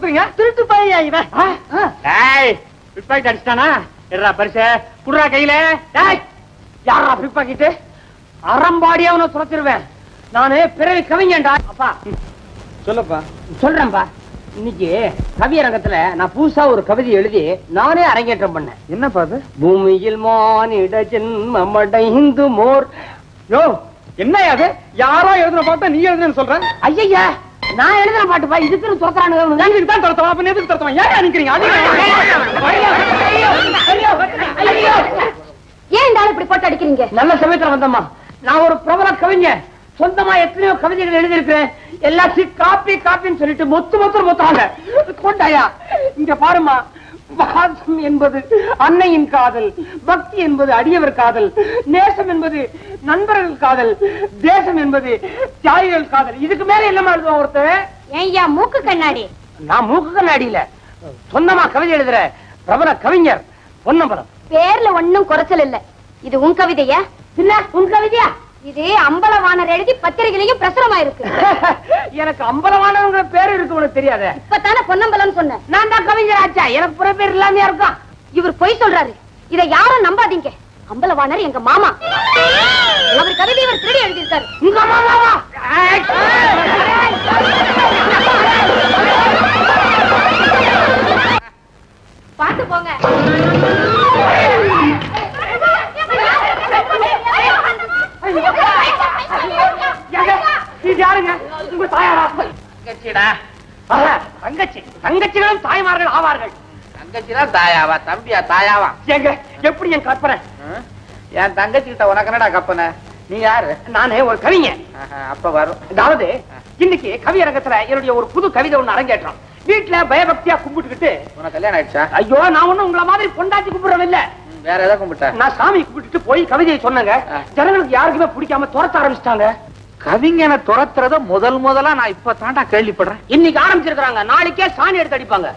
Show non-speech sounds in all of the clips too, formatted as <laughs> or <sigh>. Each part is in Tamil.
துரத்துறீங்க திருட்டு பையா இவன். டேய் பிக் பாக்கெட் அடிச்சிட்டானா? எடுறா பரிசு? குடுறா கையில. டேய் யாரா பிக் பாக்கெட் அறம்பாடியா அவனை துரத்திடுவேன் நானு பிறவி கவிஞன்டா. அப்பா. சொல்லப்பா. சொல்றேன்பா இன்னைக்கு கவியரங்கத்துல நான் புதுசா ஒரு கவிதை எழுதி நானே அரங்கேற்றம் பண்ணேன். என்னப்பா அது? பூமியில் மானிட ஜென்மமடைந்து மோர் யோ என்ன அது? யாரோ எழுதுன பாட்டா நீ எழுதுனு சொல்ற? ஐயா நான் எழுதுன பாட்டுப்பா இதுக்கு துரத்துறானுங்க. இதுக்கு தான் தரத்தவன் அப்ப எதுக்கு தரத்தவன் ஏன் நிக்கிறீங்க? ஏன் இந்த இப்படி போட்டு அடிக்கிறீங்க? நல்ல சமயத்துல வந்தம்மா. நான் ஒரு பிரபல கவிஞர் சொந்தமா எத்தனையோ கவிதைகள் எழுதியிருக்கிறேன். எல்லாத்தையும் காப்பி காப்பின்னு சொல்லிட்டு மொத்து மொத்தம் மொத்தாங்க கொண்டாயா? இங்க பாருமா பாசம் என்பது அன்னையின் காதல் பக்தி என்பது அடியவர் காதல் நேசம் என்பது நண்பர்கள் காதல் தேசம் என்பது தியாகிகள் காதல். இதுக்கு மேல என்னமா எழுதுவான் ஒருத்தன்? ஏய்யா மூக்கு கண்ணாடி. நான் மூக்கு கண்ணாடியில சொந்தமா கவிதை எழுதுற பிரபல கவிஞர் பொன்னம்பலம். பேர்ல ஒண்ணும் குறைச்சல் இல்ல. இது உன் கவிதையா? இல்ல உன் கவிதையா? இது அம்பலவாணர் எழுதி பத்திரிகையிலையும் பிரசுரமாயிருக்கு. <laughs> எனக்கு அம்பலமானவங்க பேரு இருக்கு உனக்கு தெரியாத? இப்பதானே பொன்னம்பலம் சொன்னேன். நான் தான் கவிஞர் ஆச்சா. எனக்கு புற பேர் இல்லாமையா இருக்கும்? இவர் பொய் சொல்றாரு. இதை யாரும் நம்பாதீங்க. அம்பலவாணர் எங்க மாமா. அவர் கவிதை இவர் திருடி எழுதியிருக்காரு. உங்க மாமாவா? <laughs> தங்கச்சிகளும் தாய்மார்கள் ஆவார்கள். தங்கச்சினா தாயாவா? தம்பியா? தாயாவா? ஏங்க எப்படி என் கற்பனை? என் தங்கச்சி கிட்ட உனக்கு என்னடா கப்பன நீ யாரு? நானே ஒரு கவிஞன். அப்ப வரும். அதாவது இன்னைக்கு கவியரங்கத்துல என்னுடைய ஒரு புது கவிதை ஒண்ணு அரங்கேற்றம். வீட்டுல பயபக்தியா கும்பிட்டுக்கிட்டு உனக்கு கல்யாணம் ஆயிடுச்சா? ஐயோ நான் ஒண்ணும் உங்கள மாதிரி பொண்டாட்டி கும்பிடுறவன் இல்ல வேற ஏதோ கும்பிட்ட? நான் சாமி கும்பிட்டுட்டு போய் கவிதையை சொன்னேங்க. ஜனங்களுக்கு யாருக்குமே பிடிக்காம துரத்த ஆரம்பிச்சிட்டாங்க. கவிஞனை துரத்துறத முதல் முதலா நான் இப்ப தாண்டா கேள்விப்படுறேன். இன்னைக்கு ஆரம்பிச்சிருக்காங்க நாளைக்கே சாணி எடுத்து அடிப்பாங்க?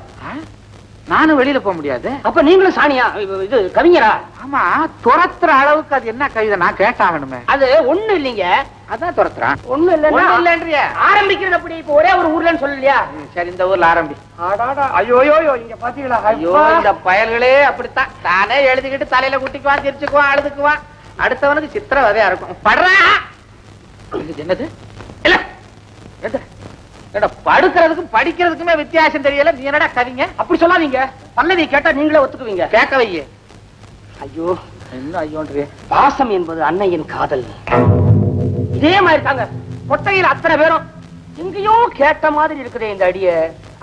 நானும் வெளியில போக முடியாது. அப்ப நீங்களும் சாணியா? இது- கவிஞரா? ஆமா துரத்துற அளவுக்கு அது என்ன கவிதை? நான் கேட்டாகணுமே. அது ஒண்ணு இல்லைங்க. அதான் துரத்துறான். ஒண்ணு இல்லன்னா இல்லைன்றியே. ஆரம்பிக்கிறது அப்படி இப்ப ஒரே ஒரு ஊர்லன்னு சொல்லலையா? சரி இந்த ஊர்ல ஆரம்பி. அடாடா. ஐயோயோ இங்க பாத்தீங்களா? ஐயோ இந்த பயல்களே அப்படித்தான். தானே எழுதிக்கிட்டு தலையில குட்டிக்குவான் சிரிச்சுக்குவான் அழுதுக்குவான் அடுத்தவனுக்கு சித்திரவதையா இருக்கும். படுறா! என்னது? இல்ல. படுக்கிறதுக்கும் படிக்கிறதுக்குமே வித்தியாசம் தெரியல. நீ என்னடா கவிங்க? அப்படி சொல்லாதீங்க. பல்லவி கேட்டா நீங்களே ஒத்துக்குவீங்க. கேட்க வையே. ஐயோ என்ன ஐயோன்றே. பாசம் என்பது அன்னையின் காதல். இதே மாதிரி இருக்காங்க கொட்டையில் அத்தனை பேரும் எங்கேயோ கேட்ட மாதிரி இருக்குதே இந்த அடிய.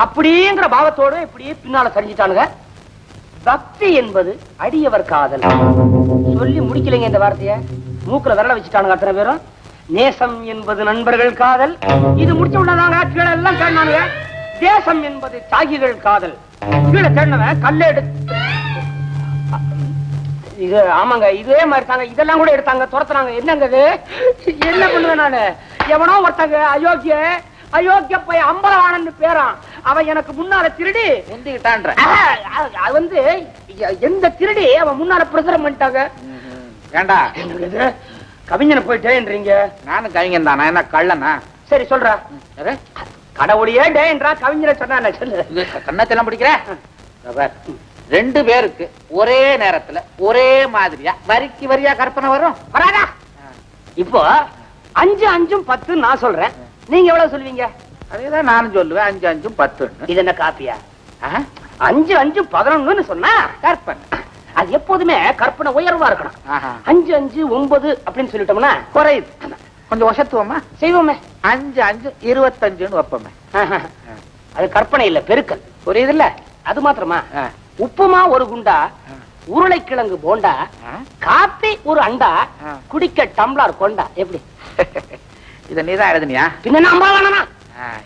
அப்படிங்கிற பாவத்தோட இப்படியே பின்னால சரிஞ்சிட்டானுங்க. பக்தி என்பது அடியவர் காதல். சொல்லி முடிக்கலைங்க இந்த வார்த்தைய. மூக்குல விரல வச்சுட்டானுங்க அத்தனை பேரும். நேசம் என்பது நண்பர்கள் காதல். இது முடிச்ச உடனே கீழே எல்லாம் தேடினானுங்க. தேசம் என்பது தாகிகள் காதல். கீழே தேடினவன் கல்லை எடுத்து இது ஆமாங்க இதே மாதிரி தாங்க. இதெல்லாம் கூட எடுத்தாங்க துரத்துனாங்க. என்னங்க இது? என்ன பண்ணுவேன் நானு? எவனோ ஒருத்தங்க அயோக்கிய அயோக்கிய போய் அம்பலவாணன் பேரான். அவன் எனக்கு முன்னால திருடி முந்திக்கிட்டான்ற வந்து எந்த திருடி அவன் முன்னால பிரசுரம் பண்ணிட்டாங்க. ஏண்டா? கவிஞனை போயிட்டேன்றீங்க நானும் கவிஞன் தானா? என்ன கள்ளனா? சரி சொல்றா? கடவுளையே டேன்றா கவிஞரை சொன்னா சொல்லு? கண்ணத்தெல்லாம் பிடிக்கிற? இதோ பார். ரெண்டு பேருக்கு ஒரே நேரத்துல ஒரே மாதிரியா வரிக்கு வரியா கற்பனை வரும்? வராதா? இப்போ அஞ்சு அஞ்சும் பத்து நான் சொல்றேன். நீங்க எவ்வளவு சொல்லுவீங்க? அதேதான் நானும் சொல்லுவேன். அஞ்சு அஞ்சும் பத்துன்னு. இது என்ன காப்பியா? அஞ்சு அஞ்சு பதினொன்னு சொன்னா கற்பனை. அது எப்போதுமே கற்பனை உயர்வா இருக்கணும். அஞ்சு அஞ்சு ஒன்பது அப்படின்னு சொல்லிட்டோம்னா குறையுது கொஞ்சம் வசத்துவமா? செய்வோமே. அஞ்சு அஞ்சு இருபத்தஞ்சுன்னு வைப்போமே. அது கற்பனை இல்ல பெருக்கல். புரியுதுல்ல? அது மாத்திரமா. உப்புமா ஒரு குண்டா உருளைக்கிழங்கு போண்டா? காப்பி ஒரு அண்டா. குடிக்க டம்ளர் கொண்டா. எப்படி? <laughs> இத நீதான் எழுதுனியா? பின்ன நம்ப வேணாமா?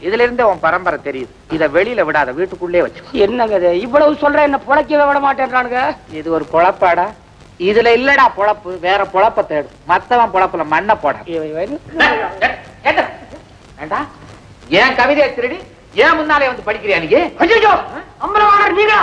இதுல இருந்தே உன் பரம்பரை தெரியுது. இத வெளியில விடாத வீட்டுக்குள்ளே வச்சு என்னங்க இது இவ்வளவு சொல்ற என்ன புழைக்கவே விட மாட்டேன்றானுங்க. இது ஒரு பொழப்பாடா. இதுல இல்லடா பொழப்பு வேற பொழப்ப தேடு. மத்தவன் பொழப்புல மண்ணை போட. ஏண்டா? ஏன் கவிதையை திருடி? ஏன் முன்னாலே வந்து படிக்கிறியா நீ? ஐயோ அம்பலவாணர் நீங்களா?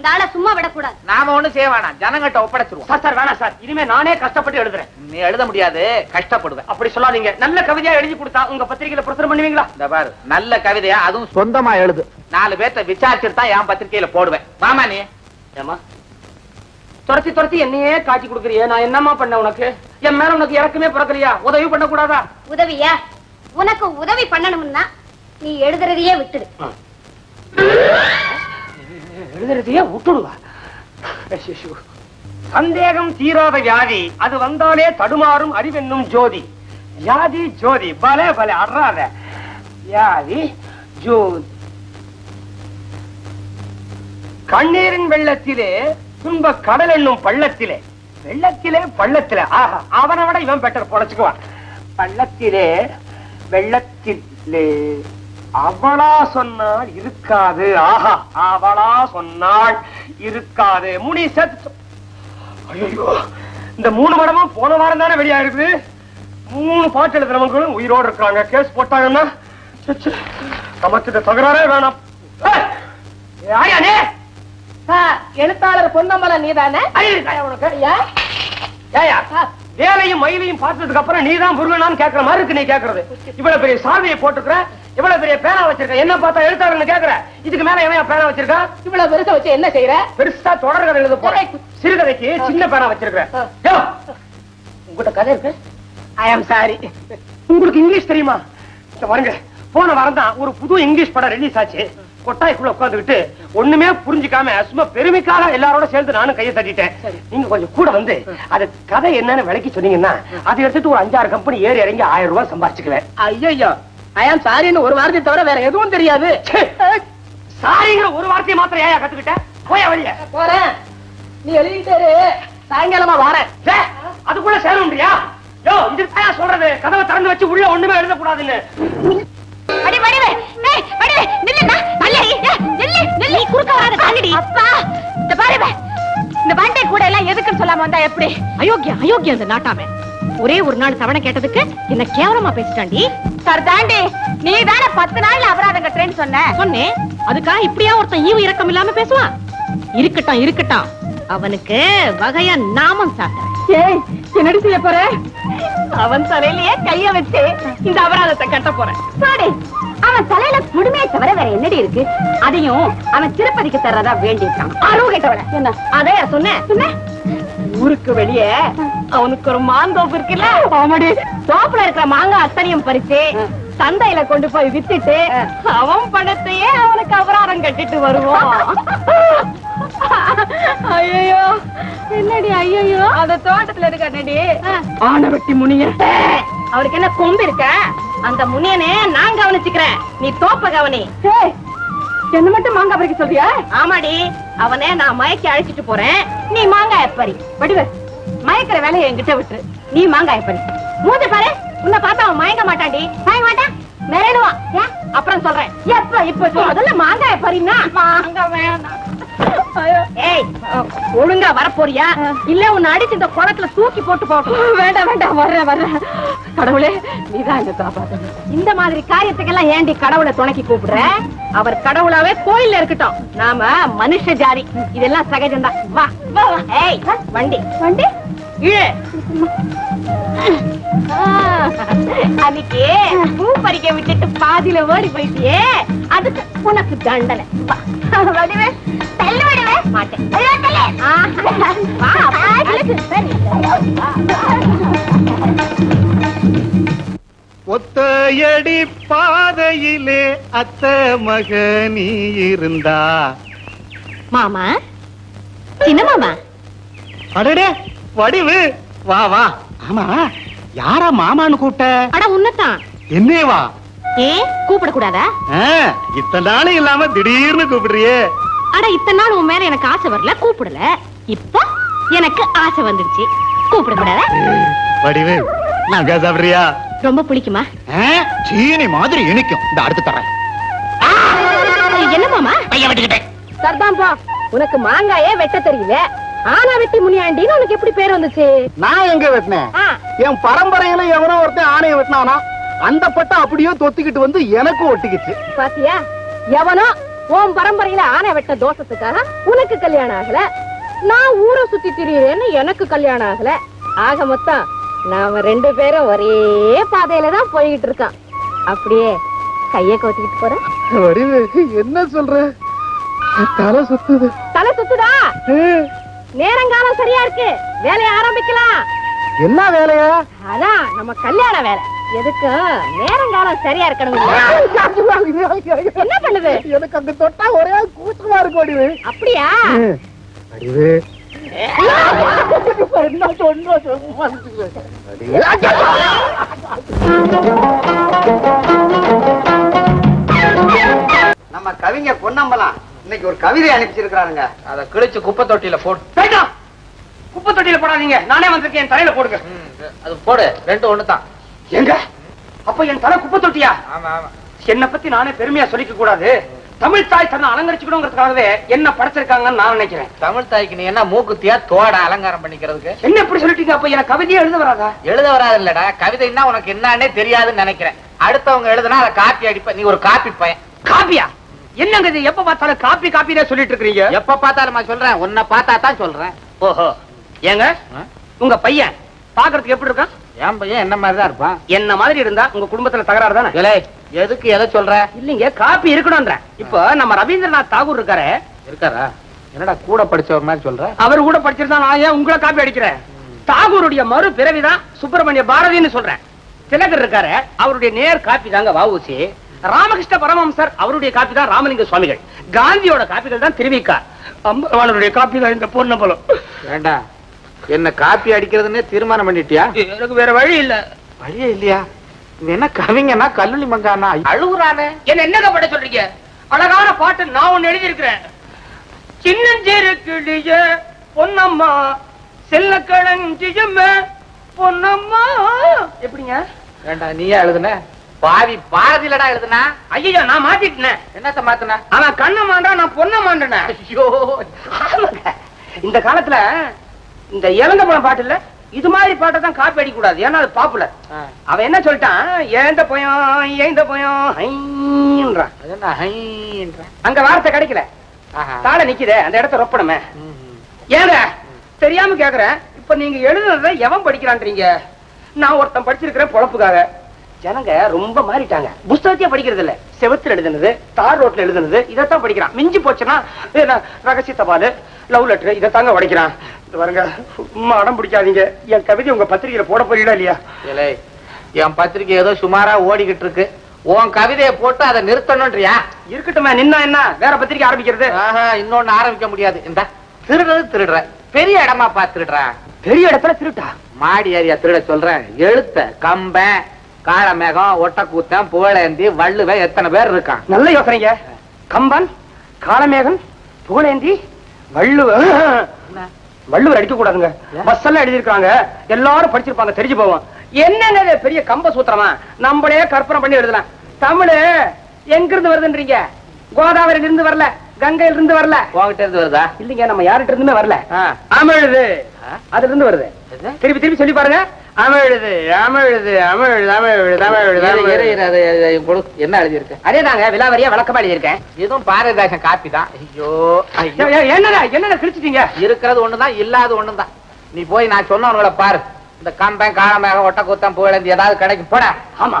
இந்த ஆளை சும்மா விடக்கூடாது. நாம ஒண்ணும் செய்ய வேணாம். ஜனங்கிட்ட ஒப்படைச்சிருவோம். சார் சார் வேணாம் சார். இனிமே நானே கஷ்டப்பட்டு எழுதுறேன். நீ எழுத முடியாது கஷ்டப்படுவேன். அப்படி சொல்லாதீங்க. நல்ல கவிதையா எழுதி கொடுத்தா உங்க பத்திரிகையில பிரசுரம் பண்ணுவீங்களா? இந்த பாரு நல்ல கவிதையா அதுவும் சொந்தமா எழுது. நாலு பேர்த்த விசாரிச்சுட்டு தான் என் பத்திரிக்கையில போடுவேன். வாமா நீ? ஏமா துரத்தி துரத்தி என்னையே காட்சி கொடுக்குறியே. நான் என்னம்மா பண்ண உனக்கு? என் மேல உனக்கு இறக்கமே பிறக்கலையா? உதவி பண்ண கூடாதா உதவியா? உனக்கு உதவி பண்ணணும்னா நீ எழுதுறதையே விட்டுடு. எழுதுறதையே விட்டுடுவா. சந்தேகம் தீராத வியாதி. அது வந்தாலே தடுமாறும் அறிவென்னும் ஜோதி. வியாதி ஜோதி. பல பல அறாத வியாதி ஜோதி. கண்ணீரின் வெள்ளத்திலே துன்ப கடல் என்னும் பள்ளத்திலே. வெள்ளத்திலே பள்ளத்திலே. ஆஹா அவனை விட இவன் பெட்டர் பொழைச்சுக்குவான் பள்ளத்திலே வெள்ளத்திலே. அவளா சொன்னால் இருக்காது. ஆஹா அவளா சொன்னால் இருக்காது. முனி செத்து ஐயோ இந்த மூணு படமும் போன வாரம் தானே வெளியா இருக்குது மூணு பாட்டு எழுதுறவங்களும் உயிரோடு இருக்காங்க கேஸ் போட்டாங்கன்னா இந்த தகராறே வேணாம். எழுத்தாளர் பொன்னம்பலம் நீதானே? உனக்கு? ஏயா? வேலையும் மயிலையும் பார்த்ததுக்கு அப்புறம் நீதான் முருகனான்னு கேக்குற மாதிரி இருக்கு நீ கேக்குறது. இவ்வளவு பெரிய சாவியை போட்டுக்கிற இவ்வளவு பெரிய பேனா வச்சிருக்க என்ன பார்த்தா எழுத்தாளர்னு கேக்குற? இதுக்கு மேல எவன் பேனா வச்சிருக்கா? இவ்வளவு பெருசா வச்சு என்ன செய்யற பெருசா தொடர்கதை எழுத போறேன் சிறுகதைக்கு சின்ன பேனா வச்சிருக்கிறேன் யோ, உங்ககிட்ட கதை இருக்கு? ஐ ஆம் சாரி உங்களுக்கு இங்கிலீஷ் தெரியுமா? பாருங்க போன வாரம் தான் ஒரு புது இங்கிலீஷ் படம் ரிலீஸ் ஆச்சு. கொட்டாய்க்குள்ள உட்காந்துக்கிட்டு ஒண்ணுமே புரிஞ்சுக்காம சும்மா பெருமைக்காக எல்லாரோட சேர்ந்து நானும் கையை தட்டிட்டேன். நீங்க கொஞ்சம் கூட வந்து அது கதை என்னன்னு விளக்கி சொன்னீங்கன்னா அதை எடுத்துட்டு ஒரு அஞ்சாறு கம்பெனி ஏறி இறங்கி ஆயிரம் ரூபாய் சம்பாரிச்சுக்குவேன். ஐயோ ஐ ஆம் சாரின்னு ஒரு வார்த்தை தவிர வேற எதுவும் தெரியாது. சாரிங்கிற ஒரு வார்த்தையை மாத்திரம் ஏயா கத்துக்கிட்டேன் போயா வெளிய. போறேன். நீ எழுதிட்டு இரு. சாயங்காலமா வாரேன். அதுக்குள்ள சேரணும்ன்றியா யோ இதுதான் சொல்றது? கதவை திறந்து வச்சு உள்ள ஒண்ணுமே எழுதக்கூடாதுன்னு. ஒரே ஒரு நாள் தவணை கேட்டதுக்கு என்ன கேவலமா பேசிட்டாண்டி? சர்தாண்டி நீ தானே பத்து நாள்ல அபராதம் கட்டுறேன்னு சொன்ன. சொன்னேன் அதுக்காக இப்படியா ஒருத்தன் ஈவு இரக்கம் இல்லாம பேசுவான்? இருக்கட்டும் இருக்கட்டும். அவனுக்கு வகையா நாமம் சாட்டுறேன் ஏய் என்னடி செய்ய போற? அவன் தலையிலேயே கைய வச்சு இந்த அபராதத்தை கட்ட போறேன். சாடி அவன் தலையில குடுமையை தவிர வேற என்னடி இருக்கு? அதையும் அவன் திருப்பதிக்கு தர்றதா வேண்டியிருக்கான். அருவு கேட்டவள என்ன? அதே சொன்னேன். சொன்னேன் ஊருக்கு வெளியே அவனுக்கு ஒரு மாந்தோப்பு இருக்குல்ல? ஆமாடி. தோப்புல இருக்கிற மாங்காய் அத்தனையும் பறிச்சு சந்தையில கொண்டு போய் வித்துட்டு அவன் பணத்தையே அவனுக்கு அபராதம் கட்டிட்டு வருவோம் <laughs> ஐயோ என்னடி ஐயோ அந்த தோட்டத்துல இருக்க என்னடி ஆனவட்டி முனிய. அவருக்கு என்ன கொம்பு இருக்க? அந்த முனியனே நான் கவனிச்சுக்கிறேன். நீ தோப்ப கவனி. என்ன மட்டும் மாங்காய் பறிக்க சொல்றியா? ஆமாடி. அவனே நான் மயக்கி அழைச்சிட்டு போறேன். நீ மாங்காய் பறி. வடிவ மயக்கிற வேலையை என்கிட்ட விட்டுரு. நீ மாங்காய் பறி. மூஞ்ச பாரு. உன்னை பார்த்தா அவன் மயங்க மாட்டான்டி. மயங்க மாட்டான்? மிரடுவான்? அப்புறம் சொல்றேன். எப்ப இப்ப. முதல்ல மாங்காய் பறினா மாங்காய் வேணாம். ஏய் ஒழுங்கா வரப்போறியா? இல்ல உன்னை அடிச்சு இந்த குளத்துல தூக்கி போட்டு போட்டோம் <laughs> வேண்டாம் வேண்டாம் வர்றேன் வர்றேன். கடவுளே நீதான் என்ன காப்பாத்தணும் இந்த மாதிரி காரியத்துக்கெல்லாம் ஏண்டி கடவுளை துணைக்கி கூப்பிடுற? அவர் கடவுளாவே கோயில்ல இருக்கட்டும். நாம மனுஷ ஜாதி. இதெல்லாம் சகஜம்தான். வா வா. ஏய் வண்டி. வண்டி? இழு. அன்னைக்கு பூ பறிக்க விட்டுட்டு பாதியில ஓடி போயிட்டியே. அதுக்கு உனக்கு தண்டனை. வடிவே மாட்டேன். ஒத்தையடி பாதையிலே அத்த மக நீ இருந்தா. மாமா? சின்ன மாமா? அடடே வடிவு. வா வா. ஆமா யாரா மாமான்னு கூப்பிட்ட? அட உன்னதான் என்னே வா. ஏன் கூப்பிட கூடாதா இத்தனை நாளும் இல்லாம திடீர்னு கூப்பிடுறியே. அட இத்தனை நாள் உன் மேல எனக்கு ஆசை வரல கூப்பிடல. இப்போ எனக்கு ஆசை வந்துடுச்சு கூப்பிட கூடாதா வடிவு நான் சாப்பிடுறியா? ரொம்ப பிடிக்குமா சீனி மாதிரி இனிக்கும். இந்த அடுத்து தரேன். என்ன மாமா? சரிதான் போ. உனக்கு மாங்காயே வெட்ட தெரியல. ஆனா வெட்டி முனியாண்டின்னு உனக்கு எப்படி பேர் வந்துச்சு? நான் எங்க வெட்டினேன்? என் பரம்பரையில எவனோ ஒருத்தன் ஆணைய வெட்டினானா அந்த பட்டம் அப்படியே தொத்திக்கிட்டு வந்து எனக்கும் ஒட்டிக்கிச்சு. பாத்தியா? எவனோ உன் பரம்பரையில ஆனை வெட்ட தோஷத்துக்காக உனக்கு கல்யாணம் ஆகல. நான் ஊரை சுத்தி திரியுறேன்னு எனக்கு கல்யாணம் ஆகல. ஆக மொத்தம் நாம ரெண்டு பேரும் ஒரே பாதையில தான் போய்கிட்டு இருக்கோம். அப்படியே கைய கோத்திக்கிட்டு போறேன் என்ன சொல்ற? தலை சுத்துது. தலை சுத்துதா? நேரங்காலம் சரியா இருக்கு. வேலையை ஆரம்பிக்கலாம். என்ன வேலையா? அதான் நம்ம கல்யாண வேலை. எதுக்கு? நேரங்காலம் சரியா இருக்கணும் என்ன பண்ணுது? எனக்கு அங்க தொட்டா ஒரே கூச்சமா இருக்கு வடிவு அப்படியா? வடிவு என்ன சொன்ன சும்மா நம்ம கவிஞர் பொன்னம்பலம் இன்னைக்கு ஒரு கவிதை அனுப்பிச்சிருக்காருங்க அத கிழிச்சு குப்பை தொட்டியில போட்டு! குப்பை தொட்டியில போடாதீங்க. நானே வந்திருக்கேன். என் தலையில போடுங்க. அது போடு. ரெண்டு ஒண்ணுதான். எங்க? அப்ப என் தலை குப்பை தொட்டியா? ஆமா ஆமா. என்னை பத்தி நானே பெருமையா சொல்லிக்க கூடாது. தமிழ் தாய் தன்னை அலங்கரிச்சுக்கணுங்கிறதுக்காகவே என்ன படைச்சிருக்காங்கன்னு நான் நினைக்கிறேன். தமிழ் தாய்க்கு நீ என்ன மூக்குத்தியா தோட அலங்காரம் பண்ணிக்கிறதுக்கு? என்ன இப்படி சொல்லிட்டீங்க? அப்ப எனக்கு கவிதையே எழுத வராதா? எழுத வராது இல்லடா கவிதைன்னா உனக்கு என்னன்னே தெரியாதுன்னு நினைக்கிறேன். அடுத்தவங்க எழுதுனா அதை காப்பி அடிப்ப நீ ஒரு காப்பி பையன். காப்பியா? என்னங்க இது? எப்ப பார்த்தாலும் காப்பி காப்பினே சொல்லிட்டு இருக்கீங்க எப்ப பார்த்தாலும் நான் சொல்றேன். உன்னை பார்த்தா தான் சொல்றேன். ஓஹோ. ஏங்க? உங்க பையன் பாக்குறதுக்கு எப்படி இருக்கான்? என் பையன் என்ன மாதிரி தான் இருப்பான்? என்ன மாதிரி இருந்தா உங்க குடும்பத்துல தகராறு தானே? எதுக்கு எதை சொல்ற? இல்லீங்க காப்பி இருக்கணும்ன்ற. இப்போ நம்ம ரவீந்திரநாத் தாகூர் இருக்காரு. இருக்காரா? என்னடா கூட படிச்சவர் மாதிரி சொல்ற? அவர் கூட படிச்சிருந்தா நான் ஏன் உங்களை காப்பி அடிக்கிறேன்? தாகூருடைய மறு பிறவிதான் சுப்பிரமணிய பாரதின்னு சொல்றேன். திலகர் இருக்காரு அவருடைய நேர் காப்பி தாங்க வஉசி ராமகிருஷ்ண பரமஹம்சர் அவருடைய காப்பி தான் ராமலிங்க சுவாமிகள். காந்தியோட காப்பிகள் தான் திருவிக்கா. அம்பரவாளருடைய காப்பி தான் இந்த பொன்னம்பலம் வேண்டா என்ன காப்பி அடிக்கிறதுன்னே தீர்மானம் பண்ணிட்டியா? எனக்கு வேற வழி இல்ல. வழியே இல்லையா? என்ன கவிஞனா கல்லூரி மங்கானா? அழுகுறானே. என்ன என்னங்க பட சொல்றீங்க? அழகான பாட்டு நான் ஒண்ணு எழுதியிருக்கிறேன். சின்னஞ்சிறு கிளிய பொன்னம்மா செல்ல களஞ்சியம்மே பொன்னம்மா. எப்படிங்க? வேண்டா நீயே எழுதுன? பாவி பாரதியிலடா எழுதுனா? ஐயோ நான் மாத்திட்டேன். என்னத்த மாத்துன? அவன் கண்ண மாண்டா நான் பொண்ண மாண்டேனே ஐயோ. இந்த காலத்துல இந்த இறந்த பழம் பாட்டு இல்ல? இது மாதிரி பாட்டை தான் காப்பி அடிக்க கூடாது. ஏன்னா அது பாப்புலர் அவன் என்ன சொல்லிட்டான்? ஏந்த பயம் ஏந்த பயம் ஹைன்றான் அங்க வார்த்தை கிடைக்கல. தாழ நிக்குதே அந்த இடத்த ரொப்பணுமே. ஏங்க தெரியாம கேக்குறேன். இப்ப நீங்க எழுதுனத எவன் படிக்கிறான்றீங்க? நான் ஒருத்தன் படிச்சிருக்கிறேன் பொழப்புக்காக. ஜனங்க ரொம்ப மாறிட்டாங்க. புஸ்தகத்தையே படிக்கிறது இல்ல செவத்துல எழுதுனது தார் ரோட்ல எழுதுனது இதைத்தான் படிக்கிறான். மிஞ்சி போச்சுன்னா ரகசிய தபாலு லவ் லெட்டர் இதைத்தாங்க உடைக்கிறான். பாருங்க சும்மா அடம் பிடிக்காதீங்க. என் கவிதை உங்க பத்திரிகையில போட போறீங்களா இல்லையா? இலே, என் பத்திரிக்கை ஏதோ சுமாரா ஓடிக்கிட்டு இருக்கு. உன் கவிதையை போட்டு அதை நிறுத்தணும்ன்றியா? இருக்கட்டுமே நின்னா என்ன? வேற பத்திரிக்கை ஆரம்பிக்கிறது. இன்னொன்னு ஆரம்பிக்க முடியாது. இந்த திருடுறது திருடுற. பெரிய இடமா பாத்துடுறா பெரிய இடத்துல திருட்டா? மாடி ஏரியா திருட சொல்றேன். எழுத்த கம்பன் காளமேகம் ஒட்டக்கூத்தன் புகழேந்தி வள்ளுவன் எத்தனை பேர் இருக்கான் நல்ல யோசனைங்க. கம்பன் காளமேகன் புகழேந்தி வள்ளுவர் வள்ளுவர் அடிக்க கூடாதுங்க பஸ் எல்லாம் எழுதிருக்காங்க எல்லாரும் படிச்சிருப்பாங்க தெரிஞ்சு போவோம். என்னங்க பெரிய கம்ப சூத்திரமா? நம்மளே கற்பனை பண்ணி எழுதலாம். தமிழ் எங்க இருந்து வருதுன்றீங்க? கோதாவரியில இருந்து வரல கங்கையில இருந்து வரல. உங்ககிட்ட இருந்து வருதா? இல்லைங்க நம்ம யார்கிட்ட இருந்துமே வரல. ஆ? அதுல இருந்து வருது? திருப்பி திருப்பி சொல்லி பாருங்க. அமிழுது அமிழுது அது, அது, அது. என்ன எழுதியிருக்கு? அதேதாங்க விலாவரியா விளக்கமா எழுதியிருக்கேன். இதுவும் பாரதிதாசன் காப்பி தான். ஐயோ என்னடா என்னடா கிழிச்சிட்டீங்க இருக்கிறது ஒண்ணுதான் இல்லாத ஒண்ணுதான். நீ போய் நான் சொன்னவங்கள பாரு. இந்த கம்பன் காளமேகம் ஒட்டக்கூத்தன் புகழேந்தி ஏதாவது கிடைக்கும் போட. ஆமா.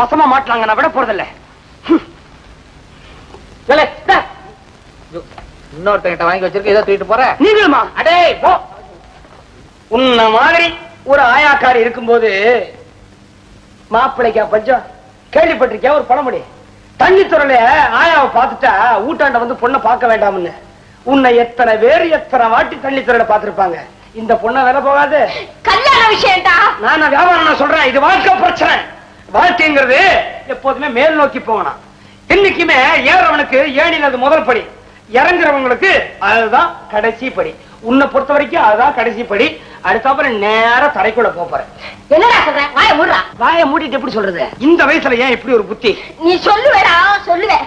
வசமா மாட்டலாங்க நான் விட போறதில்ல. இன்னொருத்தங்கிட்ட வாங்கி வச்சிருக்க ஏதோ தூக்கிட்டு போற? நீங்களுமா? அடே போ. உன்ன மாதிரி ஒரு ஆயாக்காரி இருக்கும்போது மாப்பிள்ளைக்கா பஞ்சம் கேள்விப்பட்டிருக்கியா? ஒரு பழமொழி. தண்ணி துறையில ஆயாவை பார்த்துட்டா ஊட்டாண்ட வந்து பொண்ணை பார்க்க வேண்டாம்னு. உன்னை எத்தனை பேர் எத்தனை வாட்டி தண்ணி துறையில பார்த்திருப்பாங்க. இந்த பொண்ணை வேலை போகாது. கல்யாண விஷயம்டா. நான் வியாபாரம் நான் சொல்றேன். இது வாழ்க்கை பிரச்சனை. வாழ்க்கைங்கிறது எப்போதுமே மேல் நோக்கி போகணும். என்னைக்குமே ஏறவனுக்கு ஏணியில் அது முதல் படி. இறங்குறவங்களுக்கு அதுதான் கடைசி படி. உன்னை பொறுத்த வரைக்கும் அதுதான் கடைசி படி. அடுத்தாப்புல நேரா தரைக்குள்ள போறேன். என்னடா சொல்ற? வாய மூடுறா வாயை மூடிட்டு எப்படி சொல்றது? இந்த வயசுல ஏன் இப்படி ஒரு புத்தி? நீ சொல்லுவேடா சொல்லுவே.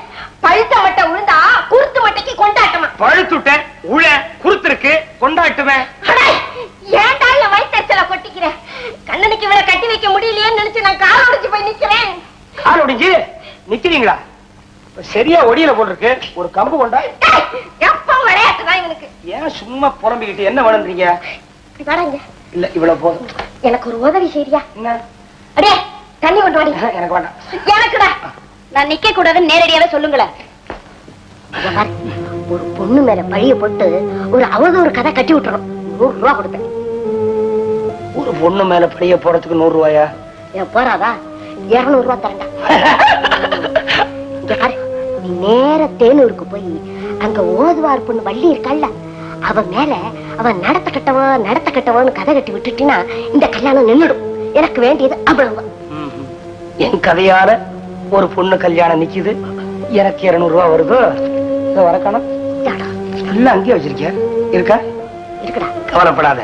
பழுத்த மட்டை உளுந்தா குருத்து மட்டைக்கு கொண்டாட்டமா? பழுத்துட்டேன் உழ குறுத்திருக்கு கொண்டாட்டுவேன் அடே, ஏன்டா என் வயிற்றுல கொட்டிக்கிறேன் கண்ணனுக்கு இவளை கட்டி வைக்க முடியலையேன்னு நினைச்சு நான் கால் உடைச்சு போய் நிக்கிறேன். கால் ஒடிஞ்சு நிக்கிறீங்களா? சரியா ஒடியில போட்டிருக்கு. ஒரு கம்பு கொண்டா எப்ப விளையாட்டு தான் இவனுக்கு. ஏன் சும்மா புலம்பிக்கிட்டு என்ன வேணுன்றீங்க வாடாங்க. இல்ல இவ்வளவு போதும். எனக்கு ஒரு உதவி என்ன? அடே தண்ணி கொண்டு வாடி. எனக்கு வேண்டாம். எனக்குடா நான் நிக்க கூடாதுன்னு நேரடியாவே சொல்லுங்களேன் ஒரு பொண்ணு மேல பழிய போட்டு ஒரு அவதூறு கதை கட்டி விட்டுறோம். நூறு ரூபா கொடுத்தேன் ஒரு பொண்ணு மேல பழிய போறதுக்கு நூறு ரூபாயா? என் போறாதா? இருநூறு ரூபா தரண்டா இங்க பாரு நீ நேர தேனூருக்கு போய் அங்க ஓதுவார் பொண்ணு வள்ளி இருக்காள்ல அவ மேல அவ நடத்த கட்டவா நடத்த கட்டவான்னு கதை கட்டி விட்டுட்டினா இந்த கல்யாணம் நின்னுடும். எனக்கு வேண்டியது அவ்வளவுதான் என் கதையால ஒரு பொண்ணு கல்யாணம் நிக்குது. எனக்கு இருநூறு ரூபா வருது இந்தாடா, எல்லாம் அங்கேயே வச்சிருக்கிய? இருக்கா? இருக்குடா. கவலைப்படாத.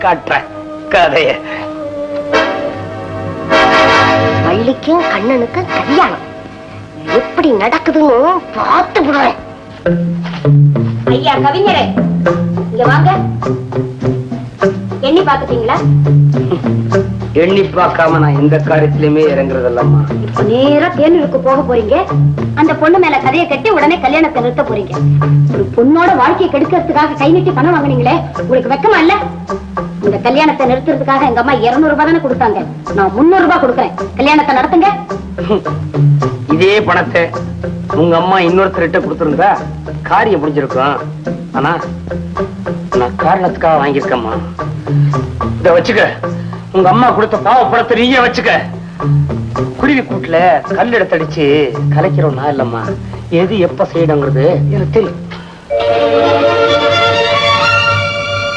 காட்டுறேன். கதைய. வள்ளிக்கும் கண்ணனுக்கும் கல்யாணம். எப்படி நடக்குதுன்னு பார்த்து விடுறேன். ஐயா கவிஞரே. இங்க வாங்க. எண்ணி பாத்துட்டீங்களா எண்ணி பார்க்காம நான் எந்த காரியத்திலுமே இறங்குறதில்லம்மா. இப்ப நேரா தேனூருக்கு போக போறீங்க. அந்த பொண்ணு மேல கதையை கட்டி உடனே கல்யாணத்தை நிறுத்த போறீங்க. ஒரு பொண்ணோட வாழ்க்கையை கெடுக்கிறதுக்காக கை நீட்டி பணம் வாங்குனீங்களே உங்களுக்கு வெக்கமா இல்ல? இந்த கல்யாணத்தை நிறுத்துறதுக்காக எங்க அம்மா இருநூறு ரூபாய் தானே கொடுத்தாங்க. நான் முன்னூறு ரூபாய் கொடுக்குறேன். கல்யாணத்தை நடத்துங்க. <laughs> இதே பணத்தை உங்க அம்மா இன்னொருத்தர்கிட்ட கொடுத்துருந்தா காரியம் முடிஞ்சிருக்கும் ஆனா நான் காரணத்துக்காக வாங்கியிருக்கேம்மா. இத வச்சுக்க. உங்க அம்மா கொடுத்த பாவ பணத்தை நீயே வச்சுக்க. குருவி கூட்டுல கல் எடுத்தடிச்சு கலைக்கிறோம் நான் இல்லம்மா. எது எப்ப செய்யணுங்கிறது எனக்கு தெரியும்.